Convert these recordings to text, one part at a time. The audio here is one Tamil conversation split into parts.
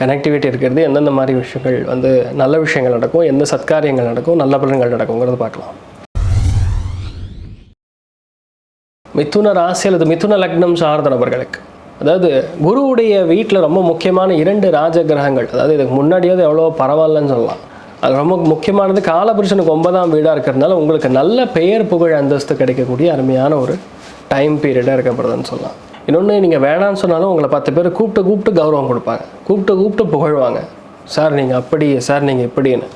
கனெக்டிவிட்டி இருக்கிறது எந்தெந்த மாதிரி விஷயங்கள் வந்து நல்ல விஷயங்கள் நடக்கும் எந்த சத்காரியங்கள் நடக்கும் நல்ல பலன்கள் நடக்குங்கிறத பார்க்கலாம். மிதுன ராசி அல்லது மிதுன லக்னம் சார்ந்த நபர்களுக்கு அதாவது குருவுடைய வீட்டில் ரொம்ப முக்கியமான இரண்டு ராஜ கிரகங்கள் அதாவது இதுக்கு முன்னாடியாவது எவ்வளோ பரவாயில்லன்னு சொல்லலாம். அது ரொம்ப முக்கியமானது காலபுருஷனுக்கு ஒன்பதாம் வீடாக இருக்கிறதுனால உங்களுக்கு நல்ல பெயர் புகழ் அந்தஸ்து கிடைக்கக்கூடிய அருமையான ஒரு டைம் பீரியடாக இருக்கப்படுதுன்னு சொல்லலாம். இன்னொன்று நீங்கள் வேணான்னு சொன்னாலும் உங்களை பத்து பேர் கூப்பிட்டு கூப்பிட்டு கௌரவம் கொடுப்பாங்க. கூப்பிட்டு கூப்பிட்டு புகழ்வாங்க. சார் நீங்கள் அப்படி சார் நீங்கள் எப்படின்னு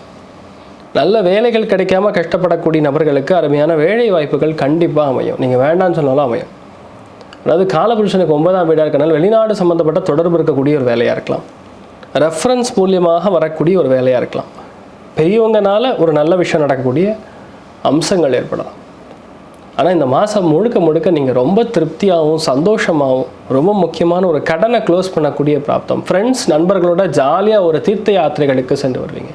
நல்ல வேலைகள் கிடைக்காம கஷ்டப்படக்கூடிய நபர்களுக்கு அருமையான வேலை வாய்ப்புகள் கண்டிப்பாக அமையும். நீங்கள் வேண்டாம்னு சொன்னாலும் அமையும். அதாவது காலபுருஷனுக்கு ஒன்பதாம் வீடாக இருக்கனால வெளிநாடு சம்மந்தப்பட்ட தொடர்பு இருக்கக்கூடிய ஒரு வேலையாக இருக்கலாம். ரெஃபரன்ஸ் மூலியமாக வரக்கூடிய ஒரு வேலையாக இருக்கலாம். பெரியவங்கனால ஒரு நல்ல விஷயம் நடக்கக்கூடிய அம்சங்கள் ஏற்படலாம். ஆனால் இந்த மாதம் முழுக்க முழுக்க நீங்கள் ரொம்ப திருப்தியாகவும் சந்தோஷமாகவும் ரொம்ப முக்கியமான ஒரு கடனை க்ளோஸ் பண்ணக்கூடிய பிராப்தம். ஃப்ரெண்ட்ஸ் நண்பர்களோட ஜாலியாக ஒரு தீர்த்த யாத்திரைகளுக்கு சென்று வருவீங்க.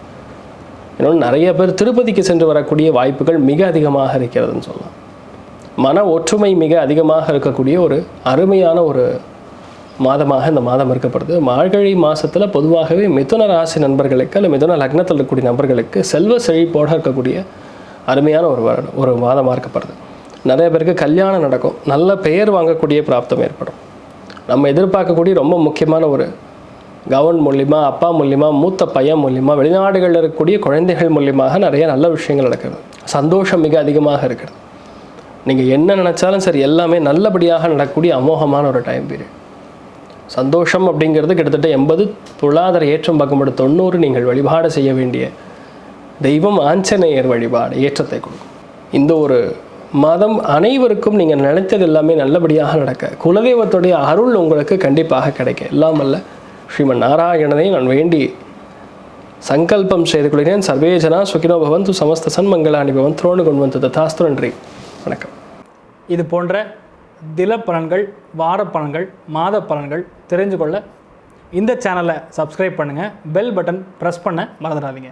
இன்னொன்று நிறைய பேர் திருப்பதிக்கு சென்று வரக்கூடிய வாய்ப்புகள் மிக அதிகமாக இருக்கிறதுன்னு சொல்லலாம். மன ஒற்றுமை மிக அதிகமாக இருக்கக்கூடிய ஒரு அருமையான ஒரு மாதமாக இந்த மாதம் இருக்கப்படுது. மார்கழி மாதத்தில் பொதுவாகவே மிதுன ராசி நண்பர்களுக்கு அல்ல மிதுன லக்னத்தில் இருக்கக்கூடிய நபர்களுக்கு செல்வ செழிப்போடு இருக்கக்கூடிய அருமையான ஒரு ஒரு மாதமாக இருக்கப்படுது. நிறைய பேருக்கு கல்யாணம் நடக்கும். நல்ல பெயர் வாங்கக்கூடிய பிராப்தம் ஏற்படும். நம்ம எதிர்பார்க்கக்கூடிய ரொம்ப முக்கியமான ஒரு கவர்ன் மூலிமா அப்பா மூலிமா மூத்த பையன் மூலிமா வெளிநாடுகளில் இருக்கக்கூடிய குழந்தைகள் மூலியமாக நிறைய நல்ல விஷயங்கள் நடக்கிறது. சந்தோஷம் மிக அதிகமாக இருக்கிறது. நீங்கள் என்ன நினச்சாலும் சரி எல்லாமே நல்லபடியாக நடக்கக்கூடிய அமோகமான ஒரு டைம் பீரியட் சந்தோஷம் அப்படிங்கிறது கிட்டத்தட்ட எண்பது பொருளாதார ஏற்றம் பார்க்கும்போது தொண்ணூறு நீங்கள் வழிபாடு செய்ய வேண்டிய தெய்வம் ஆஞ்சநேயர் வழிபாடு ஏற்றத்தை கொடுக்கும். இந்த ஒரு மதம் அனைவருக்கும் நீங்கள் நினைத்தது எல்லாமே நல்லபடியாக நடக்க. குலதெய்வத்துடைய அருள் உங்களுக்கு கண்டிப்பாக கிடைக்க. இல்லாமல்ல ஸ்ரீமன் நாராயணனை நான் வேண்டி சங்கல்பம் செய்து கொள்கிறேன். சர்வேஜனா சுகினோ பவந்து சமஸ்த சன்மங்களாணி பவன் துரோணு கொண்டு வந்து ததாஸ்து நன்றி. வணக்கம். இது போன்ற தில பலன்கள் வார பலன்கள் மாத பலன்கள் தெரிஞ்சு கொள்ள இந்த சேனலை சப்ஸ்கிரைப் பண்ணுங்கள் பெல் பட்டன் ப்ரெஸ் பண்ண மறந்துடாதீங்க.